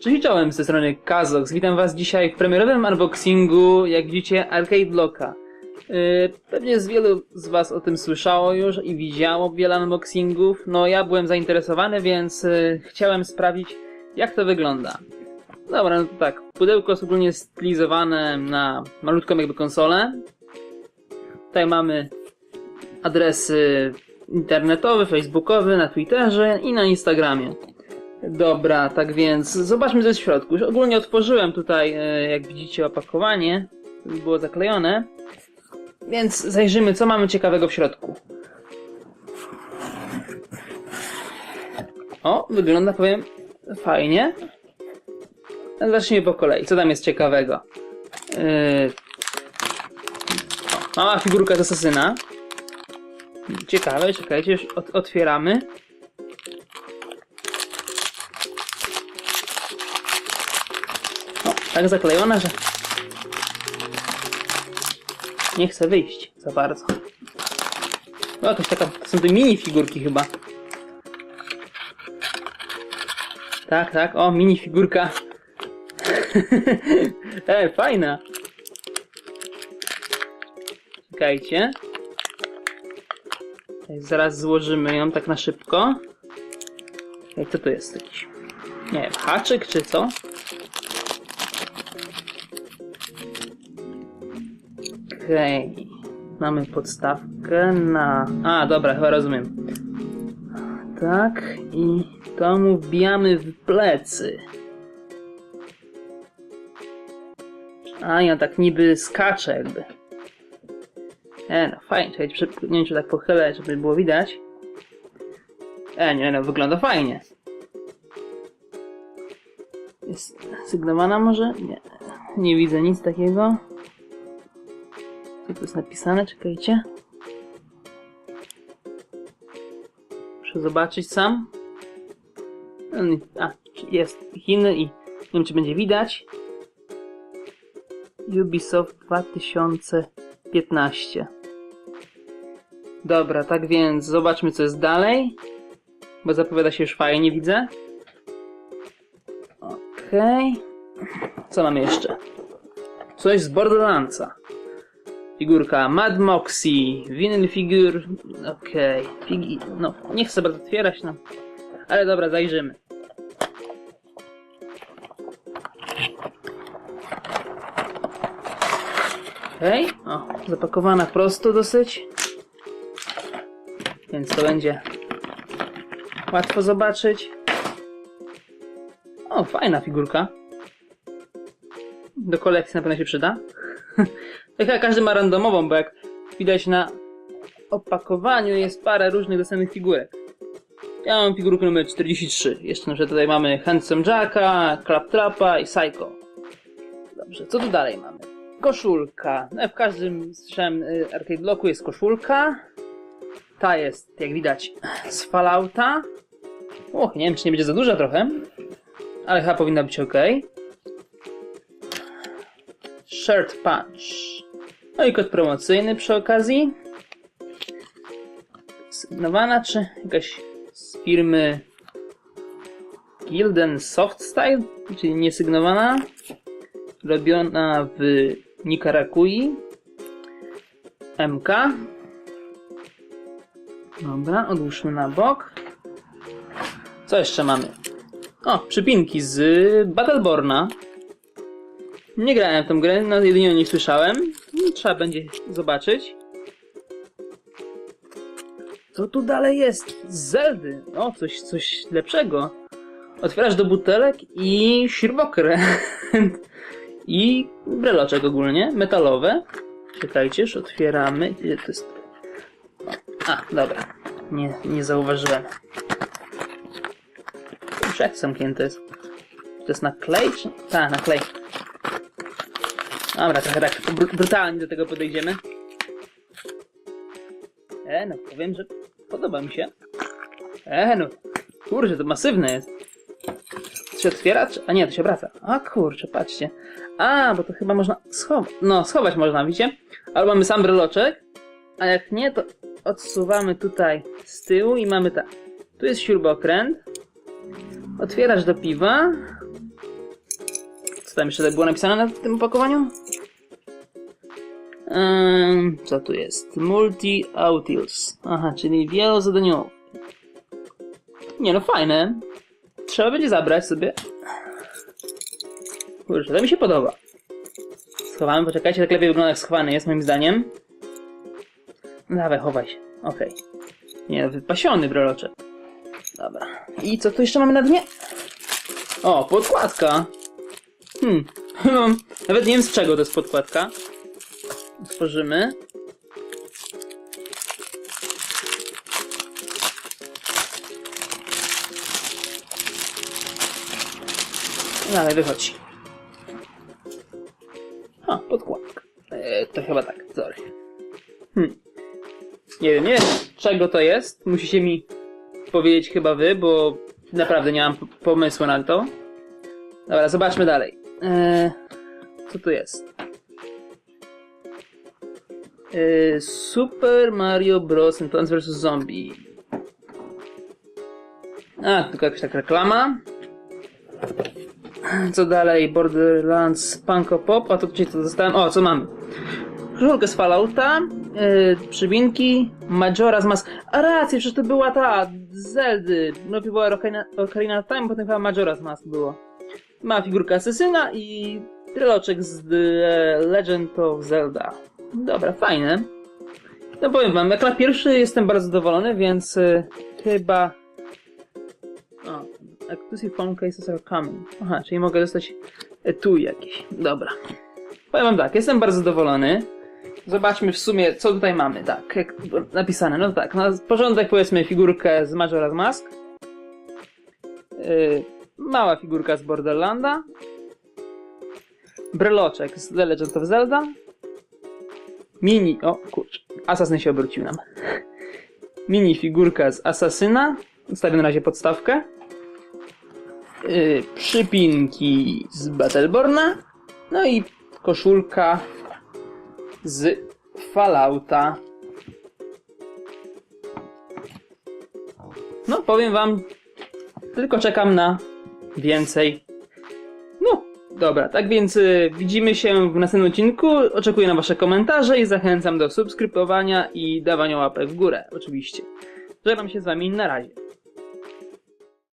Cześć czołem, z tej strony Kazox. Witam was dzisiaj w premierowym unboxingu, jak widzicie, Arcade Blocka. Yy, pewnie z wielu z was o tym słyszało już i widziało wiele unboxingów. No ja byłem zainteresowany, więc yy, chciałem sprawdzić, jak to wygląda. Dobra, no to tak. Pudełko jest ogólnie stylizowane na malutką jakby konsolę. Tutaj mamy adresy internetowe, facebookowe, na Twitterze i na Instagramie. Dobra, tak więc zobaczmy co jest w środku. Już ogólnie otworzyłem tutaj, e, jak widzicie, opakowanie. Było zaklejone. Więc zajrzymy, co mamy ciekawego w środku. O, wygląda, powiem, fajnie. Zacznijmy po kolei. Co tam jest ciekawego? Yy... O, mała figurka z asasyna. Ciekawe, czekajcie, już ot- otwieramy. Tak zaklejona, że nie chce wyjść za bardzo. O, jakaś taka, to są te mini figurki chyba. Tak, tak, o, mini figurka. e, fajna. Czekajcie. Zaraz złożymy ją tak na szybko. Ej, co to jest jakiś? Nie wiem, haczyk czy co? Okej. Mamy podstawkę na... A, dobra, chyba rozumiem. Tak, i to mu wbijamy w plecy. A, ja tak niby skaczę jakby. E, no fajnie, przy- nie wiem czy tak pochylę, żeby było widać. E, nie no, wygląda fajnie. Jest sygnowana może? Nie. Nie widzę nic takiego. Co tu jest napisane? Czekajcie. Muszę zobaczyć sam. Mm, A, jest Chiny i nie wiem czy będzie widać. Ubisoft 2015. Dobra, tak więc zobaczmy co jest dalej. Bo zapowiada się już fajnie, widzę. Okej. Co mamy jeszcze? Coś z Borderlandsa. Figurka Mad Moxie, vinyl figur. Okej. Figi... No, nie chcę bardzo otwierać, no. Ale dobra, zajrzymy. Okej. O, zapakowana prosto dosyć. Więc to będzie łatwo zobaczyć. O, fajna figurka. Do kolekcji na pewno się przyda. jak każdy ma randomową, bo jak widać na opakowaniu jest parę różnych dostępnych figurek. Ja mam figurkę numer 43. Jeszcze na tutaj mamy Handsome Jacka, Claptrapa i Psycho. Dobrze, co tu dalej mamy? Koszulka. No, w każdym słyszałem y, arcade bloku jest koszulka. Ta jest, jak widać, z Fallouta. Och, nie wiem, czy nie będzie za duża trochę. Ale chyba powinna być ok. Shirt Punch. No i kod promocyjny przy okazji. Sygnowana, czy jakaś z firmy Gilden Soft Style, czyli niesygnowana. Robiona w Nikaragui. MK. Dobra, odłóżmy na bok. Co jeszcze mamy? O, przypinki z Battleborna. Nie grałem w tą grę, no jedynie o niej słyszałem. No, Trzeba będzie zobaczyć. Co tu dalej jest? Z Zeldy. O, coś, coś lepszego. Otwierasz do butelek i śrubokręt. I breloczek ogólnie, metalowe. Czekajcie, już otwieramy. Gdzie to jest? O, A, dobra. Nie, nie zauważyłem. Już jak zamknięte jest? To jest na klej? Tak, na klej. Dobra, trochę tak br- brutalnie do tego podejdziemy. E, no powiem, że podoba mi się. E, no. Kurczę, to masywne jest. To się otwiera? Czy... A nie, to się obraca. A kurczę, patrzcie. A, bo to chyba można schować. No, schować można, widzicie? Albo mamy sam bryloczek, a jak nie, to odsuwamy tutaj z tyłu i mamy tak. Tu jest śrubokręt. Otwierasz do piwa. Tam jeszcze było napisane na tym opakowaniu? Ehm, co tu jest? Multi Outils. Aha, czyli wielozadaniowy. Nie no, fajne. Trzeba będzie zabrać sobie. Kurczę, to mi się podoba. Schowamy, poczekajcie, tak lepiej wygląda jak schowany jest moim zdaniem. No Dawaj, chowaj się. Okej. Nie, wypasiony broloczek. Dobra. I co tu jeszcze mamy na dnie? O, podkładka. Hmm. No, Nawet nie wiem z czego to jest podkładka. Otworzymy. Dalej, wychodź. A, podkładka. E, to chyba tak, sorry. Hmm. Nie wiem, nie wiem czego to jest. Musicie mi powiedzieć chyba wy, bo naprawdę nie mam pomysłu na to. Dobra, zobaczmy dalej. E, co tu jest? E, Super Mario Bros. Plants vs. Zombie. A, tylko jakaś taka reklama. Co dalej? Borderlands Punko Pop. A to tutaj co dostałem? O, co mam? Koszulkę z Fallouta, yy, przybinki, Majora z Mask. A rację, przecież to była ta Zeldy. No była Ocarina, Ocarina Time, potem chyba Majora z Mask było. Ma figurkę asesyna i tryloczek z The Legend of Zelda. Dobra, fajne. No powiem wam, jak na pierwszy jestem bardzo zadowolony, więc y, chyba... O, exclusive phone cases are coming. Aha, czyli mogę dostać etui jakieś. Dobra. Powiem wam tak, jestem bardzo zadowolony. Zobaczmy w sumie, co tutaj mamy. Tak, jak napisane. No tak, na porządek powiedzmy figurkę z Majora's Mask. Yy, mała figurka z Borderlanda. Breloczek z The Legend of Zelda. Mini, o kurczę, Assassin się obrócił nam. Mini figurka z Asasyna. Zostawię na razie podstawkę. Yy, przypinki z Battleborna. No i koszulka z Fallouta. No, powiem wam, tylko czekam na więcej. No, dobra, tak więc y, widzimy się w następnym odcinku. Oczekuję na wasze komentarze i zachęcam do subskrybowania i dawania łapek w górę, oczywiście. Żegnam się z wami, na razie.